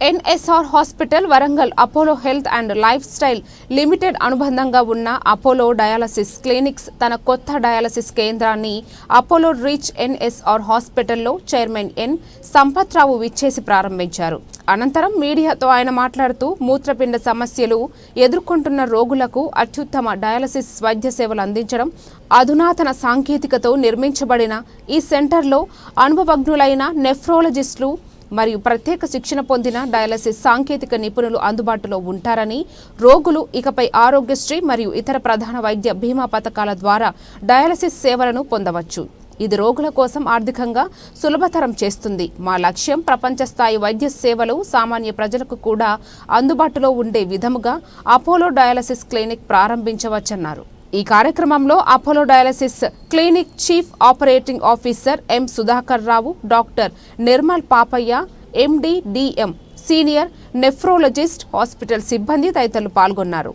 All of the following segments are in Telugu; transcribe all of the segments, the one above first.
NSR hospital Warangal Apollo health and life style limited అనుబంధంగా ఉన్న అపోలో డయాలసిస్ క్లినిక్స్ తన కొత్త డయాలసిస్ కేంద్రాన్ని అపోలో రీచ్ ఎన్ఎస్ఆర్ హాస్పిటల్లో చైర్మన్ ఎన్ సంపత్రావు విచ్చేసి ప్రారంభించారు. అనంతరం మీడియాతో ఆయన మాట్లాడుతూ మూత్రపిండ సమస్యలు ఎదుర్కొంటున్న రోగులకు అత్యుత్తమ డయాలసిస్ వైద్య సేవలు అందించడం అధునాతన సాంకేతికతో నిర్మించబడిన ఈ సెంటర్లో అనుభవజ్ఞులైన నెఫ్రాలజిస్టులు మరియు ప్రత్యేక శిక్షణ పొందిన డయాలసిస్ సాంకేతిక నిపుణులు అందుబాటులో ఉంటారని రోగులు ఇకపై ఆరోగ్యశ్రీ మరియు ఇతర ప్రధాన వైద్య బీమా పథకాల ద్వారా డయాలసిస్ సేవలను పొందవచ్చు. ఇది రోగుల కోసం ఆర్థికంగా సులభతరం చేస్తుంది. మా లక్ష్యం ప్రపంచ స్థాయి వైద్య సేవలు సామాన్య ప్రజలకు కూడా అందుబాటులో ఉండే విధముగా అపోలో డయాలసిస్ క్లినిక్ ప్రారంభించవచ్చన్నారు. ఈ కార్యక్రమంలో Apollo dialysis clinic chief operating officer M Sudhakar Rao doctor Nirmal Papaiah MD DM senior nephrologist hospital సిబ్బంది తదితరులు పాల్గొన్నారు.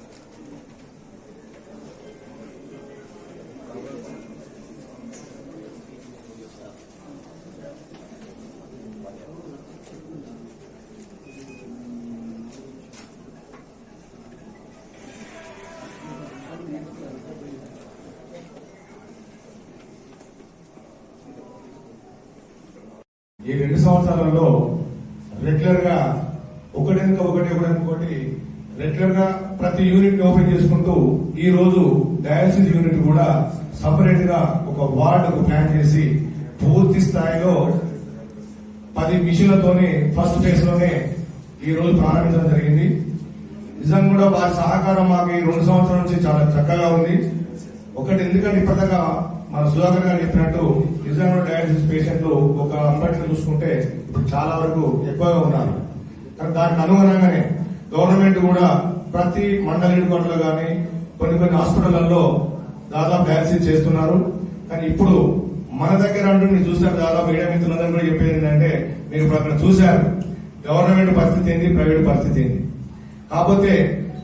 ఈ రెండు సంవత్సరాలలో రెగ్యులర్గా ఒకటెనుక ఒకటి ఒకటి రెగ్యులర్గా ప్రతి యూనిట్ ఓపెన్ చేసుకుంటూ ఈ రోజు డయాలసిస్ యూనిట్ కూడా సపరేట్గా ఒక వార్డుకు ప్లాన్ చేసి పూర్తి స్థాయిలో పది మిషన్లతోనే ఫస్ట్ ఫేజ్లోనే ఈ రోజు ప్రారంభించడం జరిగింది. నిజంగా కూడా వారి సహకారం మాకు ఈ రెండు సంవత్సరాల నుంచి చాలా చక్కగా ఉంది. ఒకటి ఎందుకంటే ఇప్పటిదాకా మన సుధాకర్ గారు చెప్పినట్టు నిజంగా డయాలసిస్ పేషెంట్లు ఒక అంబట్లో చూసుకుంటే ఇప్పుడు చాలా వరకు ఎక్కువగా ఉన్నారు. కానీ దానికి అనుగుణంగానే గవర్నమెంట్ కూడా ప్రతి మండల హెడ్ కానీ కొన్ని కొన్ని హాస్పిటళ్ళలో దాదాపు డయాలసిస్ చేస్తున్నారు. కానీ ఇప్పుడు మన దగ్గర అంటూ నేను చూసాను దాదాపు ఏడా మిత్రులందరూ కూడా చెప్పేది ఏంటంటే మీరు ఇప్పుడు అక్కడ చూశారు గవర్నమెంట్ పరిస్థితి ఏంది ప్రైవేట్ పరిస్థితి ఏంది. కాకపోతే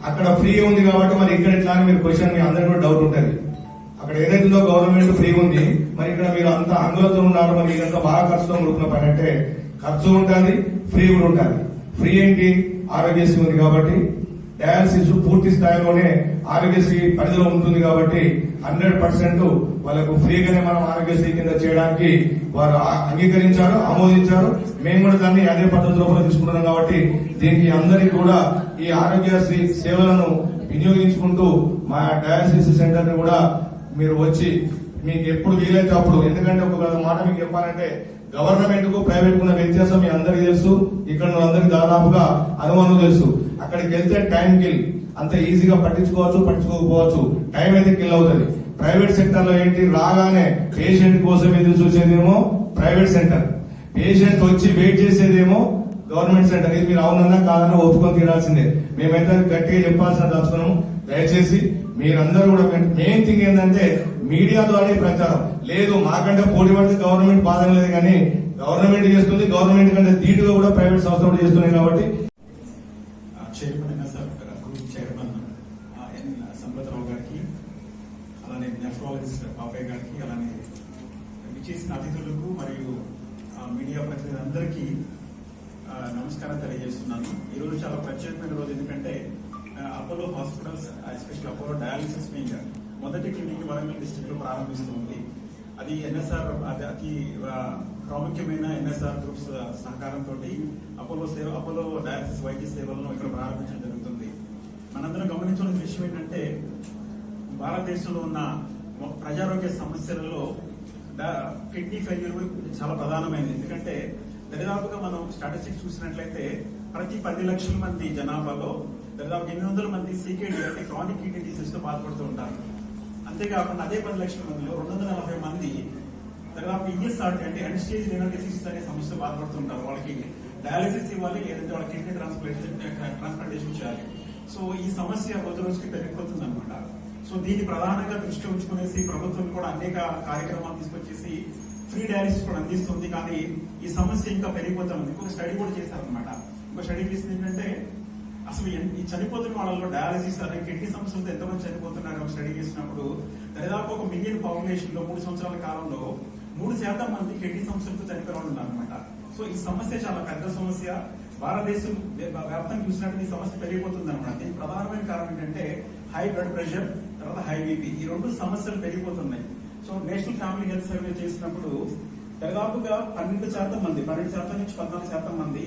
అక్కడ ఫ్రీ ఉంది కాబట్టి మరి ఇక్కడ ఎట్లా అని మీరు క్వశ్చన్ మీ అందరికీ కూడా డౌట్ ఉంటుంది. అక్కడ ఏదైతుందో గవర్నమెంట్ ఫ్రీ ఉంది. మరి ఇక్కడ మీరు అంత ఆందోళనతో ఉన్నారు మరి ఇదంతా బాగా ఖర్చుతో ముడుకున్న పని అంటే ఖర్చు ఉంటుంది ఫ్రీ కూడా ఉంటుంది ఫ్రీ ఏంటి? ఆరోగ్యశ్రీ ఉంది కాబట్టి డయాలసిస్ పూర్తి స్థాయిలోనే ఆరోగ్యశ్రీ పరిధిలో ఉంటుంది కాబట్టి హండ్రెడ్ పర్సెంట్ వాళ్ళకు ఫ్రీగానే మనం ఆరోగ్యశ్రీ కింద చేయడానికి వారు అంగీకరించారు ఆమోదించారు. మేము కూడా దాన్ని అదే పద్ధతిలో కూడా తీసుకుంటున్నాం కాబట్టి దీనికి అందరికీ కూడా ఈ ఆరోగ్యశ్రీ సేవలను వినియోగించుకుంటూ మా డయాలసిస్ సెంటర్ని కూడా మీరు వచ్చి మీకు ఎప్పుడు వీలైతే అప్పుడు ఎందుకంటే ఒక మాట మీకు చెప్పాలంటే గవర్నమెంట్కు ప్రైవేట్ ఉన్న వ్యత్యాసం మీ అందరికీ తెలుసు. ఇక్కడ అందరికి దాదాపుగా అనుమానం తెలుసు. అక్కడికి వెళ్తే టైం కిల్. అంత ఈజీగా పట్టించుకోవచ్చు పట్టించుకోకపోవచ్చు. టైం అయితే కిల్ అవుతుంది. ప్రైవేట్ సెక్టర్లో ఏంటి? రాగానే పేషెంట్ కోసం ఎదురు చూసేదేమో ప్రైవేట్ సెంటర్. పేషెంట్ వచ్చి వెయిట్ చేసేదేమో గవర్నమెంట్ సెంటర్. ఇది మీరు అవునన్నా కాదన్నా ఒప్పుకొని తీరాల్సిందే. మేమైతే గట్టిగా చెప్పాల్సిన దాచుకున్నాము. దయచేసి మీరందరూ కూడా మెయిన్ థింగ్ ఏంటంటే మీడియా ద్వారా ప్రచారం. లేదు మాకంటే పోటీ పడితే గవర్నమెంట్ బాధం లేదు కానీ గవర్నమెంట్ చేస్తుంది గవర్నమెంట్ కంటే ధీటుగా కూడా ప్రైవేట్ సంస్థలు కూడా చేస్తున్నాయి కాబట్టి. చైర్మన్ చైర్మన్ ఎన్ సంపతరావు గారికి అలానే నెఫ్రాలజిస్ట్ పాపయ్య గారికి అలానే విచేసిన అతిథులకు మరియు ఆ, మీడియా ప్రతినిధులందరికీ నమస్కారం తెలియజేస్తున్నాను. ఈరోజు చాలా ప్రత్యేకమైన రోజు ఎందుకంటే Apollo hospitals special Apollo dialysis wing మొదటి క్లినిక్ వరంగల్ డిస్టిక్లో ప్రారంభిస్తుంది అది ఎన్ఎస్ఆర్ అది అతి ప్రాముఖ్యమైన ఎన్ఎస్ఆర్ గ్రూప్స్ సహకారంతో అపోలో సేవ అపోలో డయాలసిస్ వైద్య సేవలను ఇక్కడ ప్రారంభించడం జరుగుతుంది. మనందరం గమనించాల్సిన విషయం ఏంటంటే భారతదేశంలో ఉన్న ప్రజారోగ్య సమస్యలలో కిడ్నీ ఫెయిల్యూర్ చాలా ప్రధానమైనది. ఎందుకంటే దరిదాపుగా మనం స్టాటిస్టిక్స్ చూసినట్లయితే ప్రతి పది లక్షల మంది జనాభాలో దాదాపు ఎనిమిది వందల మంది సీకేడీ అంటే క్రానిక్ కిడ్నీ డిసీజ్తో బాధపడుతూ ఉంటారు. అంతేకాకుండా అదే పది లక్షల మందిలో రెండు వందల నలభై మంది దాదాపు ఈఎస్ఆర్టీ అంటే ఎండ్ స్టేజ్ లినర్ డిసీజ్ అనే సమస్యతో బాధపడుతుంటారు వాళ్ళకి. డయాలసిస్ ఇవ్వాలి లేదంటే వాళ్ళకి కిడ్నీ ట్రాన్స్ప్లాంటేషన్ ట్రాన్స్ప్లాంటేషన్ చేయాలి. సో ఈ సమస్య రోజు రోజుకి పెరిగిపోతుంది అనమాట సో దీన్ని ప్రధానంగా దృష్టి ఉంచుకునేసి ప్రభుత్వం కూడా అనేక కార్యక్రమాలు తీసుకొచ్చేసి ఫ్రీ డయాలసిస్ కూడా అందిస్తుంది. కానీ ఈ సమస్య ఇంకా పెరిగిపోతా ఉంది. ఇంకొక స్టడీ కూడా చేశారనమాట ఇంకో స్టడీ చేసింది ఏంటంటే అసలు ఈ చనిపోతున్న వాళ్ళలో డయాలసిస్ అనే కిడ్నీ సమస్యలతో ఎంతమంది చనిపోతున్నారు ఒక స్టడీ చేసినప్పుడు? దాదాపు ఒక మిలియన్ పాపులేషన్లో మూడు సంవత్సరాల కాలంలో మూడు శాతం మంది కిడ్నీ సమస్యలతో చనిపోయిన వాళ్ళు ఉన్నారనమాట సో ఈ సమస్య చాలా పెద్ద సమస్య. భారతదేశం వ్య- వ్యాప్తంగా చూసినట్టు ఈ సమస్య పెరిగిపోతుంది అనమాట దీనికి ప్రధానమైన కారణం ఏంటంటే హై బ్లడ్ ప్రెషర్ తర్వాత హై బీపీ ఈ రెండు సమస్యలు పెరిగిపోతున్నాయి. So national family health survey చేసినప్పుడు దాదాపుగా పన్నెండు శాతం మంది పన్నెండు శాతం నుంచి పద్నాలుగు శాతం మంది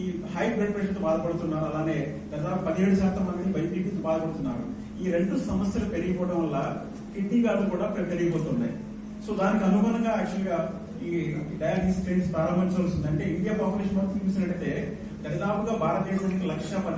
ఈ హై బ్లడ్ ప్రెషర్తో బాధపడుతున్నారు. అలానే దాదాపు పదిహేడు శాతం మంది బైపీటీతో బాధపడుతున్నారు. ఈ రెండు సమస్యలు పెరిగిపోవడం వల్ల కిడ్నీ వ్యాధులు కూడా పెరిగిపోతున్నాయి. సో దానికి అనుగుణంగా యాక్చువల్గా ఈ డయాలసిస్ ట్రైన్స్ ప్రారంభించవలసింది అంటే ఇండియా పాపులేషన్ మొత్తం చూసినట్టయితే దాదాపుగా భారతదేశానికి లక్ష